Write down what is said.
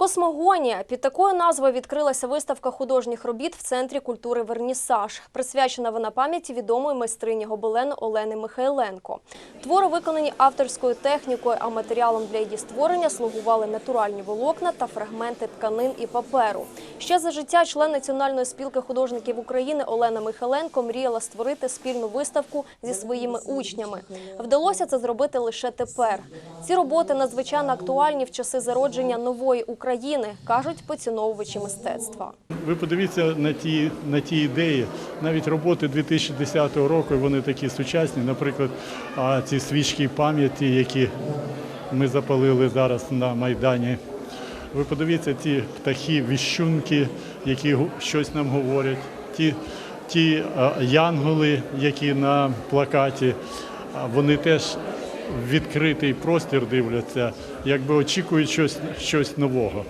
Космогонія під такою назвою відкрилася виставка художніх робіт в центрі культури Вернісаж. Присвячена вона пам'яті відомої майстрині Гобелен Олени Михайленко. Твори виконані авторською технікою, а матеріалом для її створення слугували натуральні волокна та фрагменти тканин і паперу. Ще за життя член Національної спілки художників України Олена Михайленко мріяла створити спільну виставку зі своїми учнями. Вдалося це зробити лише тепер. Ці роботи надзвичайно актуальні в часи зародження нової України, кажуть поціновувачі мистецтва. Ви подивіться на ті, на ті ідеї, навіть роботи 2010 року, вони такі сучасні. Наприклад, ці свічки пам'яті, які ми запалили зараз на Майдані. Ви подивіться ті птахи, віщунки, які щось нам говорять, ті, ті янголи, які на плакаті, вони теж відкритий простір дивляться, якби очікують щось, щось нового.